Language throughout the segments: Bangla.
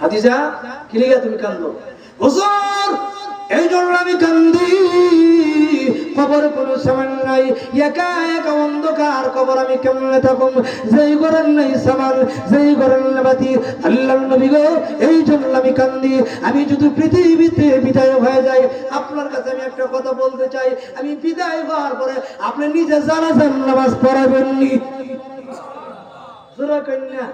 হাদিজা, কি লিগা তুমি কান্দো? হুজুর এই জন্য আমি কান্দি। কবর নাই। একা একা অন্ধকার কবর আমি কেমনে থাকুম? যেই নাই যেই আল্লাহ নবী গো এই জন্য আমি কান্দি। আমি যদি পৃথিবীতে বিদায় হয়ে যাই, আপনার কাছে আমি একটা কথা বলতে চাই। আমি বিদায় হওয়ার পরে আপনি নিজে জানাজান নামাজ পড়াবেননি। সুরা কন্যা।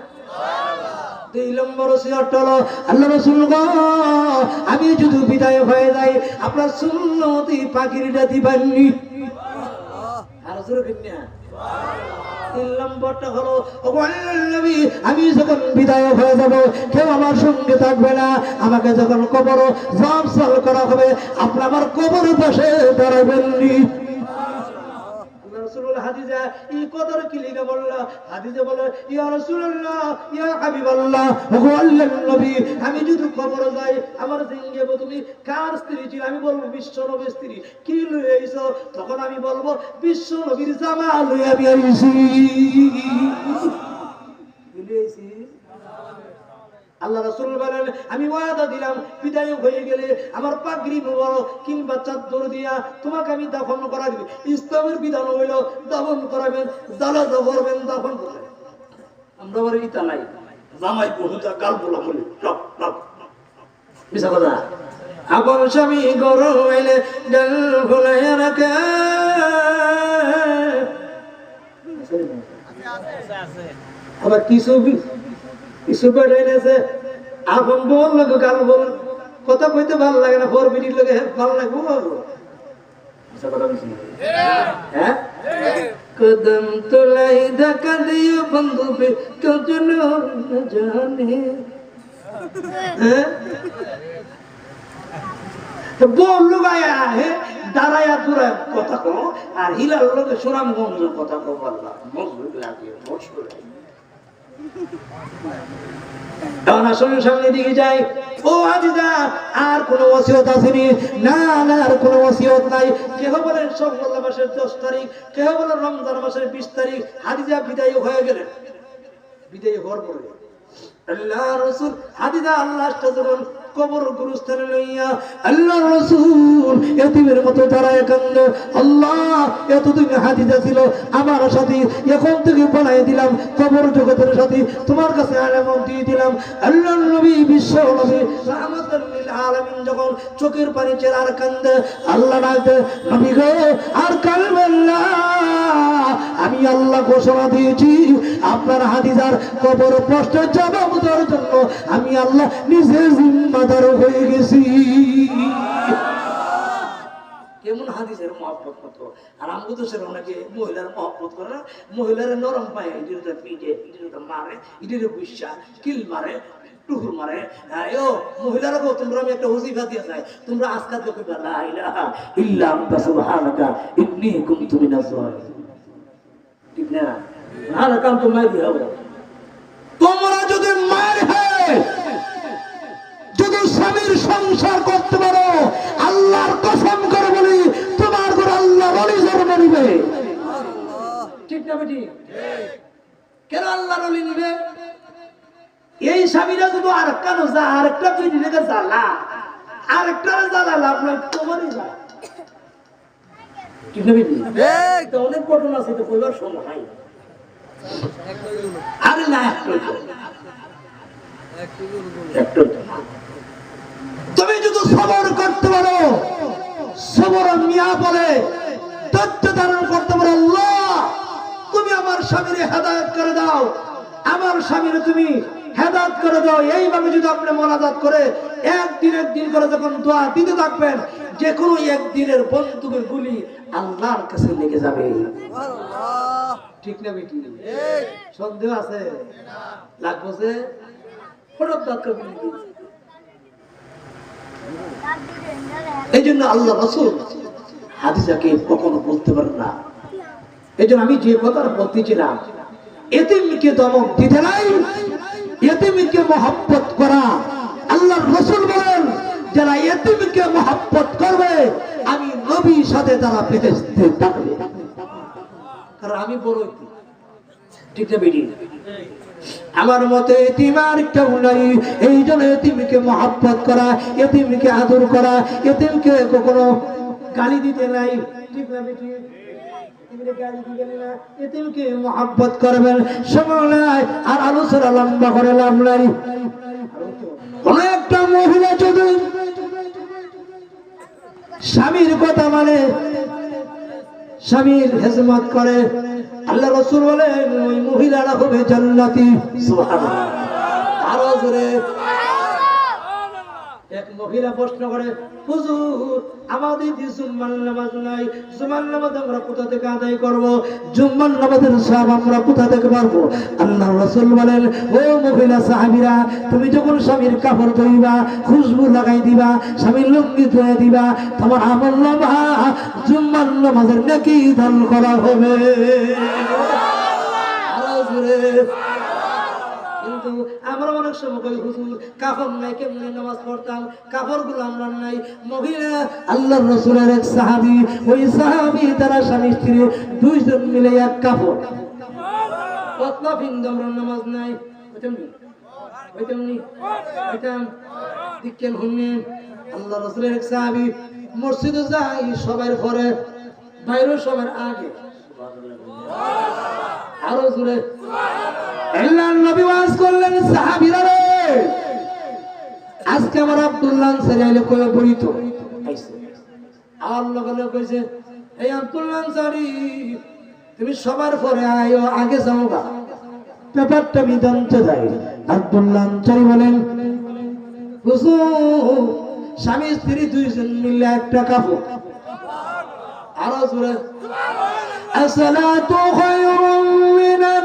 আমি যদি বিদায় হয়ে যাই, আপনার সুন্নতি পাখিরিটা দিবাননি। আর আমি যখন বিদায় হয়ে যাব, কেউ আমার সঙ্গে থাকবে না। আমাকে যখন কবর জব করা হবে, আপনি আমার কবর পাশে দাঁড়াবেননি। রাসূলুল্লাহ হাদিজা, ই কদর কি বলল? হাদিজা বলল ইয়া রাসূলুল্লাহ, ইয়া হাবিবাল্লাহ হু নবী, আমি যদি কবর যাই, আমার জিঙ্গে তুমি কার স্ত্রী ছিল? আমি বলব, বিশ্ব নবীর স্ত্রী। কি লয়ে তখন আমি বলব, বিশ্ব নবীর জামা লয়ে আমি? আল্লাহ রাসূল বলেন আমি ওয়াদা দিলাম বিদায় হয়ে গেলে আমার পাগড়ি মোবারক কিংবা চাদর দিয়া তোমাকে আমি দাফন করা দিবি ইসলামের বিধান হইল দাফন করাবেন জানাজা করবেন দাফন করবেন। আমরা আবার ইতা নাই জামাই বহুতা গাল বলা বলি মিছা কথা? আপন স্বামী গরম হইলে ডাল ভুলাইয়া রাখে। আবার কিছু কিছু বেড়ে এনেছে আপন বল লোক গাল বল কথা কইতে ভালো লাগে না ফোর মিনিট লোকে ভালো লাগবো না। হ্যাঁ? কদম তোলাই দেখা দিও বন্ধু পে কেউ যেন না জানে। হ্যাঁ? বল লুগায়া হে? দাঁড়ায়া দূরে কথা কো আর হিলার লোকে সুনাম গঞ্জ কথা কো বললাম। মজবুত লাগে মজবুত কেহ বলেন সফল মাসের দশ তারিখ, কেহ বলেন রমজান মাসের বিশ তারিখ। হাদিজা বিদায় হয়ে গেলেন। বিদায় হওয়ার পরে আল্লাহ রসুল আল্লাহ যখন কবর গুরুস্থানে লইয়া আল্লাহ রসুল এতিমের মতো দাঁড়ায় কান্দ। আল্লাহ, এতদিন হাদিদা ছিল, আমার সাথে এখন থেকে বানাই দিলাম কবর জগতের সাথে। তোমার কাছে আলামত দিয়ে দিলাম। আল্লাহ নবী, বিশ্ব নবী, রাহমাতুল লিল আলামিন যখন চোখের পানি চেরার কান্দে, আল্লাহ ডাকতে গো, আর না। আমি আল্লাহ ঘোষণা দিয়েছি, আপনার হাদিজার কবর প্রশ্নের জবাব দেওয়ার জন্য আমি আল্লাহ নিজে জিম্মাদার হয়ে গেছি। কেমন হাদিসের মহব্বত আর আমি তো সেরকম নাকি মহিলার মহব্বত করে না? মহিলার নরম পায় ইটির তো পিটে মারে ইটির গুসা কিল মারে টুকুর মারে। হ্যাঁ, ও মহিলারা গো তোমরা আমি একটা দিয়ে যাই। তোমরা আজকাল তো কইবা লা ইলাহা ইল্লা আনতা সুবহানাকা ইন্নী কুনতু মিনাজ জালিমিন। ঠিক না? আর কাম তো মাই দিও তোমরা যদি মার হয় যদি স্বামীর সংসার করতে পারো আল্লাহর কসম করে বলি তোমার ঘরে আল্লাহ বলি জন্ম নিবে। ঠিক না বেটি? কেন আল্লাহ বলি নিবে? এই স্বামীরা যদি আরেকটা নজা আরেকটা বেটি লেগে জ্বালা আরেকটা জ্বালা লাভ নাই তোমারই তো অনেক ঘটনা আছে তো কইবার সময় আরে না একটু একটু তুমি যদি সবর করতে পারো সবর মিয়া বলে তথ্য ধারণ করতে পারো আল্লাহ তুমি আমার স্বামীর হেদায়ত করে দাও। আমার স্বামীর তুমি হেদায়ত করে দাও। এইভাবে যদি আপনি মোনাজাত করে একদিন একদিন করে যখন দোয়া দিতে থাকবেন যে কোনো একদিনের বন্দুকের গুলি আল্লাহর কাছে লেগে যাবে। ঠিক না সন্দেহ আছে? লাগবো দিয়েছে। এই জন্য আল্লাহ রসুল হাদিজাকে কখনো বলতে পারেন না। এই আমি যে কথাটা বলতেছিলাম, এতিমকে দমক দিতে নাই। এতিমকে মহাব্বত করা। আল্লাহ রসুল বলেন, যারা এতিমকে মহাব্বত করবে, আমি নবীর সাথে তারা বেহেস্তে থাকবে। আমি বড় আমার মতে এই জন্য করা আদর করা কখনো গালি দিতে নাই। স্বামীর কথা মানে স্বামীর হেজমত করে, আল্লাহ রসুল বলেন, ওই মহিলারা হবে জান্নাতি। আরও জোরে। এক মহিলা প্রশ্ন করে হুজুর, আমাদের যে জুম্মার নামাজ নাই, জুম্মার নামাজ আমরা কোথা থেকে আদায় করব? জুম্মার নামাজের সব আমরা কোথা থেকে পারব? আল্লাহ রাসূল বলেন, ও মহিলা সাহাবীরা, তুমি যখন স্বামীর কাপড় ধুইবা, খুশবু লাগাই দিবা, স্বামীর লুঙ্গি ধুয়ে দিবা, তোমার আমল নামা জুম্মার নামাজের নাকি দান করা হবে। আরও জোরে আমরা অনেক সময় হুজুর, কাফন নাই, কেমনে নামাজ পড়তাম? কাপড়গুলো আমরা নাই। মহিলা আল্লাহ রসুলের এক সাহাবি, ওই সাহাবি তারা স্বামী, স্ত্রী দুইজন মিলে এক কাপড় আরও জোরে। আল্লাহর নবী ওয়াজ করলেন সাহাবীরা রে। আজকে আমার আব্দুল্লাহ আনসারী আইলে কয়ে বইতো আর লগে লগে কইছে, এই আব্দুল্লাহ আনসারী, তুমি সবার পরে আয়ো, আগে যাও গা ব্যাপারটা বিদান্ত দেয়। আব্দুল্লাহ আনসারী বলেন, হুজুর, স্বামী, স্ত্রী দুইজন মিলে একটা কাপড়। আরও জোরে, আসসালাতু খায়রুম মিনাল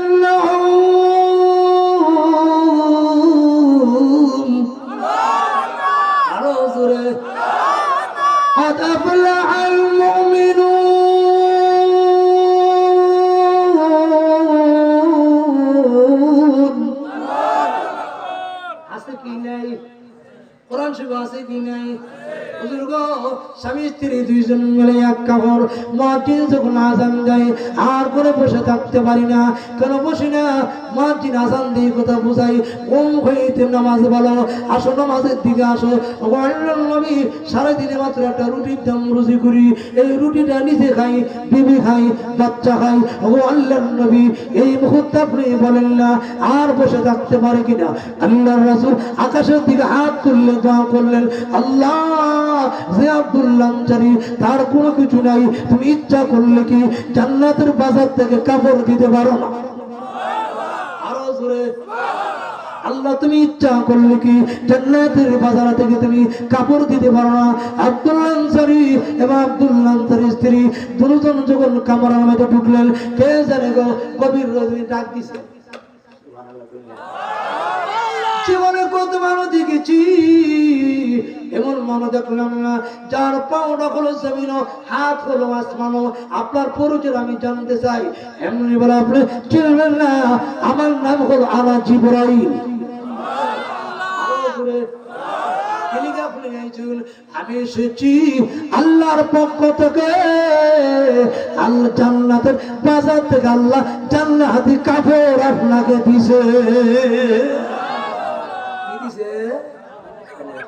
কোরআন শরীফ আছে কি নাই? স্বামী, স্ত্রী দুইজন মিলে এক কাপড় আর করে বসে থাকতে পারি না। কেন বসি না? দিয়ে হইতে নামাজ বলো, আসো, নামাজের দিকে আসো। নবী সারাদিনে মাত্র একটা রুটির দাম করি। এই রুটিটা নিজে খাই, বিবি খাই, বাচ্চা খাই। ও আল্লাহর নবী এই মুহূর্তে আপনি বলেন না, আর বসে থাকতে পারে কিনা? আল্লাহ রাসূল আকাশের দিকে হাত তুললে দোয়া করলেন, আল্লাহ যে আব্দুল্লাহ আনসারী তার কোনো কিছু নাই। তুমি ইচ্ছা করলে কি জান্নাতের বাজার থেকে কাপড় দিতে পারো না? আরও জোরে। আল্লাহ তুমি ইচ্ছা করলে কি জান্নাতের বাজার থেকে তুমি কাপড় দিতে পারো না? আব্দুল্লাহ আনসারী এবং আব্দুল্লাহ আনসারীর স্ত্রী দুজন যখন কামরার মধ্যে ঢুকলেন কে জানে গো কবির রজনী ডাক দিছে। জীবনে কত মানুষ দেখেছি। এমন মানুষ দেখলাম না, যার পাওটা হলো জমিন, হাত হলো আসমানো, আপনার পরিচয় আমি জানতে চাই। এমনি বলে আপনি চিনবেন না, আমার নাম হলো আলা জিবরাইল। আমি এসেছি আল্লাহর পক্ষ থেকে। আল্লাহ জান্নাতের বাজার থেকে আল্লাহ জান্নাতি কাপড় আপনাকে দিছে কি দিছে কাপড়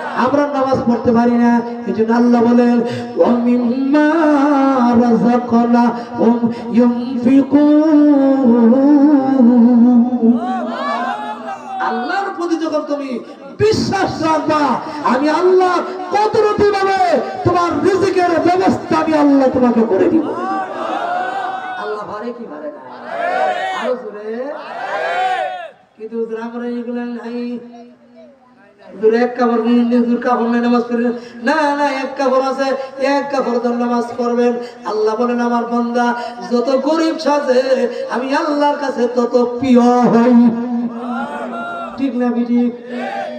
আমরা নামাজ পড়তে পারি না। এই জন্য আল্লাহ বলেন আল্লাহর প্রতি যখন তুমি বিশ্বাস রাখবা, আমি আল্লাহ কত কতরতি ভাবে তোমার রিজিকের ব্যবস্থা আমি আল্লাহ তোমাকে করে দিব। আল্লাহ পারে কি পারে না কিন্তু আমরা এগুলো নাই। নামাজ পড়বেন না না, এক কাপড় আছে, এক কাপড় দিয়ে নামাজ পড়বেন। আল্লাহ বলেন, আমার বান্দা, যত গরিব সাজে, আমি আল্লাহর কাছে তত প্রিয় হই। ঠিক না, বিটি?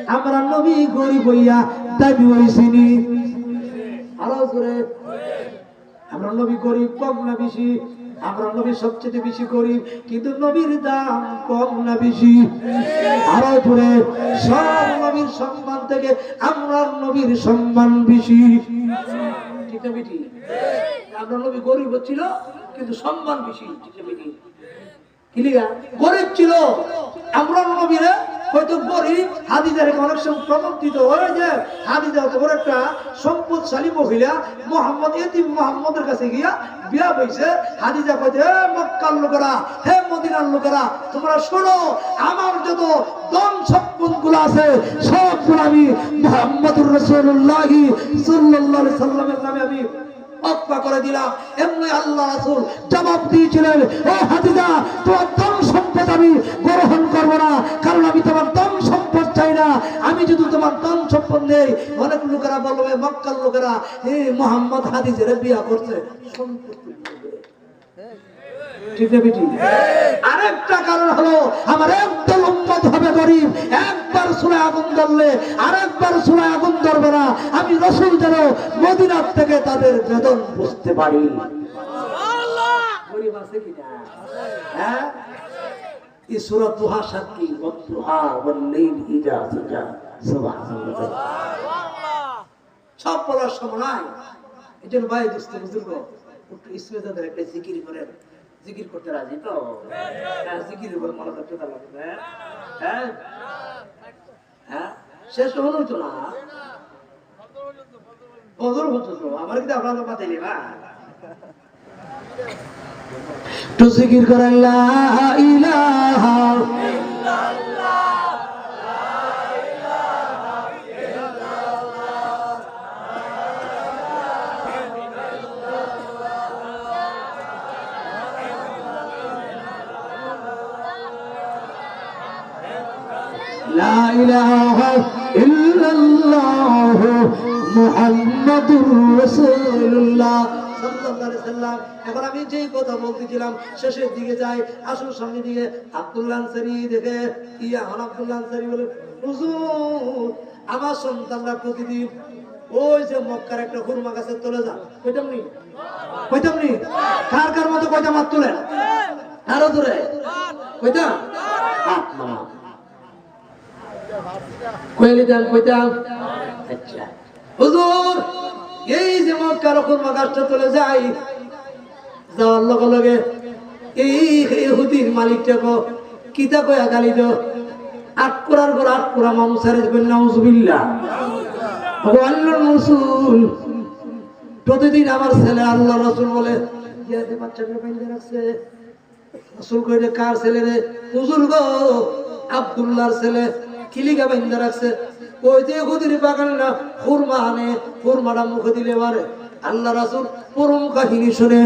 আমরা নবী গরিব হইয়া দাবি হইছিনি আরও জোরে। আমরা নবী গরিব, কম না বেশি। আমরা নবী সবচেয়ে বেশি গরিব, কিন্তু নবীর দাম কম না বেশি? আরও জোরে, সব নবীর সম্মান থেকে আমরা নবীর সম্মান বেশি। ঠিক না বেটি? আমরা নবী গরিব ছিল, কিন্তু সম্মান বেশি, ঠিক বেটি? ক্লিয়ার গরিব ছিল, আমরা নবীরে হয়তো গরিব, হাদিজার অনেক সময় প্রবর্তিত হয়ে যে হাদিজা তো বড় একটা সম্পদশালী মহিলা, মোহাম্মদ এতিম মোহাম্মদের কাছে গিয়া বিয়া বইছে। হাদিজা কইছে হে মক্কার লোকেরা, হে মদিনার লোকেরা, তোমরা শোনো, আমার যত ধন সম্পদগুলো আছে, সবগুলো আমি মোহাম্মদুর রসুল্লাহি আলাইহি সাল্লামের নামে আমি অক্পা করে দিলাম এমনি আল্লাহ রাসুল জবাব দিয়েছিলেন, ও হাদিজা তোমার ধন সম্পদ আমি গ্রহণ করব না, কারণ আমি তোমার ধন সম্পদ চাই না আমি যদি তোমার ধন সম্পদ নেই, অনেক লোকেরা বলবে, মক্কার লোকেরা এই মোহাম্মদ হাদিজের বিয়া করছে নেবে। আরেকটা কারণ হলো, আমার একদল উম্মত হবে গরিব, একবার সুরে আগুন ধরলে, আরেকবার সুরে আগুন ধরবে না। আমি রসুল যেন মদিনার থেকে তাদের বেদন বুঝতে পারি। হ্যাঁ? তাদের একটা জিকির করেন। জিকির করতে রাজি তো? হ্যাঁ জিকির উপর মনে করতে লাগবে হ্যাঁ? হ্যাঁ? শেষ হলো তো না? বদল হতো তো। আমার কিন্তু আপনার তো পাতাইলি না তো জিকির করেন, লা ইলাহা لا إله إلا الله محمد رسول الله সাল্লাল্লাহু আলাইহি সাল্লাম। এখন আমি যেই কথা বলতেছিলাম শেষের দিকে যাই আসল সামনে দিকে আব্দুল্লাহ আনসারী দেখে ইয়া হন আব্দুল্লাহ আনসারী বলে হুজুর আমার সন্তানরা প্রতিদিন ওই যে মক্কার একটা হুরমা গাছের তলে যা কইতাম নি কইতাম নি কার কার মতো কয়টা মাত তুলেন আরো দূরে কইতাম হাত নামা কইলি দেন কইতাম। আচ্ছা। হুজুর এই যে মক্কার খুরমা গাছটা চলে যাই যাওয়ার লগে লগে এই ইহুদির মালিকটা কো কিতা কয়া গালি দো? আট কোরার ঘর আট কোরা মানুষ আরে কই নাউজুবিল্লাহ। ও আল্লাহর রাসূল। প্রতিদিন আমার ছেলে আল্লাহ রাসূল বলে ইয়াতে বাচ্চাকে রাখছে রাসূল কার ছেলে রে? হুজুর গো আব্দুল্লাহর ছেলে। কিলিকা বাইন্ধে রাখছে। ওই যে খুদিরি বাগান না খুরমা আনে খুরমাটা মুখে দিলে মারে। আল্লাহ রাসূল পরম কাহিনী শুনে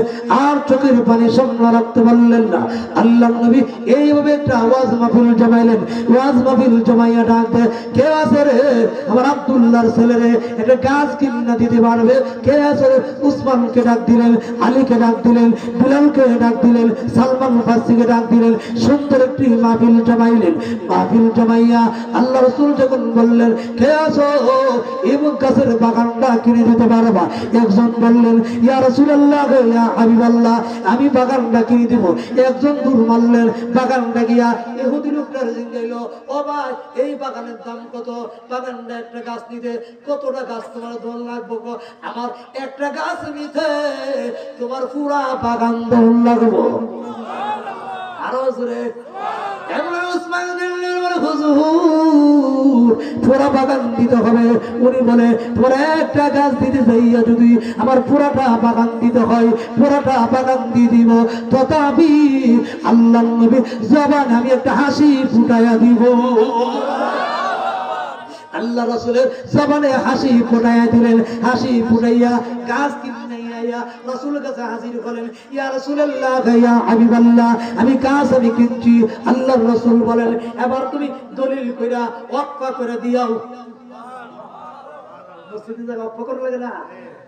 আর চোখের পানি সামনে রাখতে পারলেন না। আল্লাহ নবী এইভাবে একটা আওয়াজ মাহফিল জমাইলেন। ওয়াজ মাহফিল জমাইয়া ডাক দেয়, কে আছে রে? আমার আব্দুল্লাহর ছেলে রে, একটা গাছ কিনা দিতে পারবে? কে আছে রে? উসমানকে ডাক দিলেন, আলীকে ডাক দিলেন, বিলালকে ডাক দিলেন, সালমান ফাসিকে ডাক দিলেন, সুন্দর একটি মাহফিল জমাইলেন। মাহফিল জমাইয়া আল্লাহ রসুল যখন বললেন, কে আছো? ইমুক গাছের বাগানটা কিনে দিতে পারবা? একজন বললেন, ইয়া রাসূলুল্লাহ ইয়া হাবিবাল্লাহ, আমি বাগানটা কিনে দিব। একজন দূর মারলেন বাগানটা গিয়া ইহুদি লোকটার জিজ্ঞাইল ও ভাই, এই বাগানের দাম কত? বাগানটা একটা গাছ নিতে কতটা গাছ তোমার দোল লাগবো? আমার একটা গাছ নিতে তোমার পুরা বাগান দোল লাগবো। আরও জোরে এমন উসমান হুজুর? পুরা বাগান দিতে হবে। উনি বলে, পুরা একটা গাছ দিতে যাইয়া যদি আমার পুরাটা বাগান দিতে হয়, পুরাটা বাগান দিয়ে দিব। তথাপি আল্লাহ নবী জবান আমি একটা হাসি ফুটাইয়া দিব। আল্লাহ রাসূলের জবানে হাসি ফুটাইয়া দিলেন। হাসি ফুটাইয়া গাছ কিনে রাসূলের কাছে হাজির হলেন ইয়া রাসূলুল্লাহ ইয়া হাবিবাল্লাহ আমি কাজ আমি কিনছি আল্লাহ রাসূল বলেন এবার তুমি দলিল কইরা ওয়াক্ফা করে জায়গা অক্ষ করে লাগে না?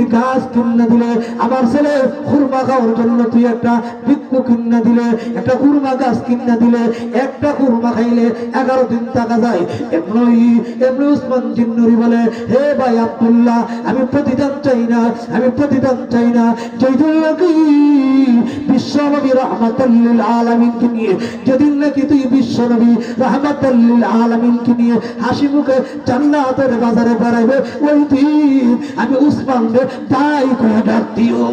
একটি গাছ কিনে দিলে, আমার ছেলে খুরমা খাওয়ার জন্য তুই একটা বৃক্ষ কিনে দিলে, একটা খুরমা গাছ কিনে দিলে, একটা খুরমা খাইলে এগারো দিন টাকা যায়। এমনি এমনি উসমান জিন্নুরি বলে, হে ভাই আব্দুল্লাহ, আমি প্রতিদান চাই না, আমি প্রতিদান চাই না। বিশ্বনবী রহমাতাল্লিল আলামিনকে নিয়ে, যেদিন নাকি তুই বিশ্বনবী রহমাতাল্লিল আলামিনকে নিয়ে হাসি মুখে জান্নাতের বাজারে বেড়াইবে, ওই দিন আমি উসমান রে তাই ডাক দিও।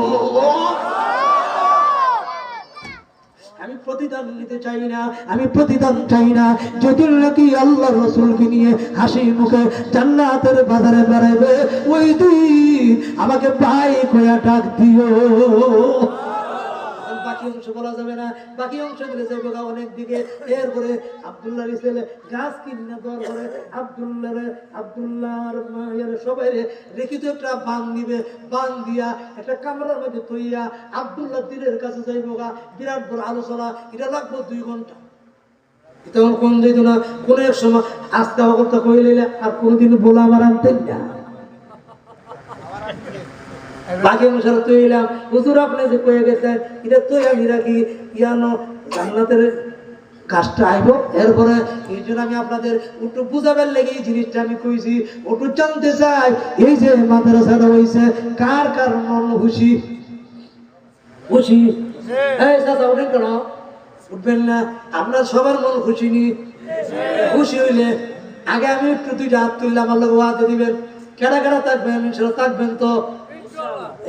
আমি প্রতিদান নিতে চাই না, আমি প্রতিদান চাই না। যেদিন নাকি আল্লাহ রসুলকে নিয়ে হাসি মুখে জান্নাতের বাজারে বেড়াইবে, ওই দিন আমাকে পাই কয়া ডাক দিও। অংশ বলা যাবে না, বাকি অংশ দিলে যাবে অনেক দিকে, এরপরে আব্দুল্লাহর ছেলে গাছ কিনে দেওয়ার পরে আব্দুল্লাহ আব্দুল্লাহর মায়ের সবাই রেখিত একটা বান দিবে, বান দিয়া একটা কামরার মধ্যে তৈয়া আব্দুল্লাহ দিনের কাছে যাইব গা বিরাট বড় আলোচনা, এটা লাগবো দুই ঘণ্টা। তখন কোন যেত না, কোন এক সময় আস্তে কথা কইলে আর কোনদিন বলা আমার আনতেন না। বাকি অনুসারে তুই এলাম। হুজুর আপনি যে কয়ে গেছেন, এটা তুই আমি রাখি ইয়ানো জান্নাতের কাজটা আইব। এরপরে এই জন্য আমি আপনাদের একটু বুঝাবার লেগে এই জিনিসটা আমি কইছি। একটু জানতে চাই, এই যে মাদ্রাসাটা হইছে, কার কার মন খুশি? খুশি? এই দাদা উঠেন কেন? উঠবেন না, আপনার সবার মন খুশি নি? খুশি হইলে আগে আমি একটু দুইটা হাত তুললে আমার লোক হাতে দিবেন। কেডা কেডা থাকবেন? সেটা থাকবেন তো।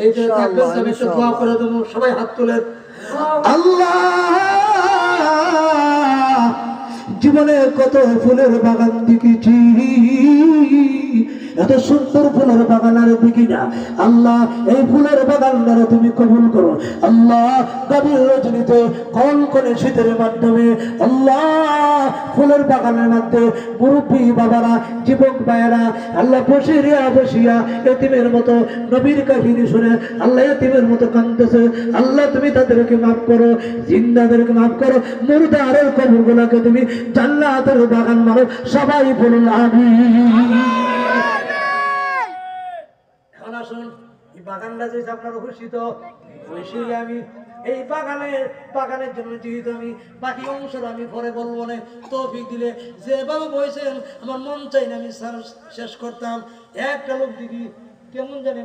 এই যে থাকবেন আমি একটু দোয়া করে দেবো সবাই হাত তোলেন আল্লাহ জীবনে কত ফুলের বাগান দেখেছি। এত সুন্দর ফুলের বাগান আর দেখি না আল্লাহ, এই ফুলের বাগানটারে তুমি কবুল করো। আল্লাহ, গভীর রজনীতে কল করে শীতের মাধ্যমে আল্লাহ, ফুলের বাগানের মধ্যে মুরব্বী বাবারা, যুবক ভাইয়েরা, আল্লাহ বসিয়া বসিয়া এতিমের মতো নবীর কাহিনী শুনে আল্লাহ এতিমের মতো কান্দতেছে আল্লাহ, তুমি তাদেরকে মাফ করো, জিন্দাদেরকে মাফ করো, মুর্দারের কবর গুলাকে তুমি জান্নাতের বাগান মারো সবাই বলুন আমি এখন আসুন এই বাগানটা যে আপনার ঘোষিত ঘোষিয়ে আমি এই বাগানের বাগানের জন্য যেহেতু আমি বাকি অংশটা আমি পরে বলব না, তৌফিক দিলে যেভাবে বলছেন, আমার মন চাই না আমি শেষ করতাম। একটা লোক দিদি কেমন জানি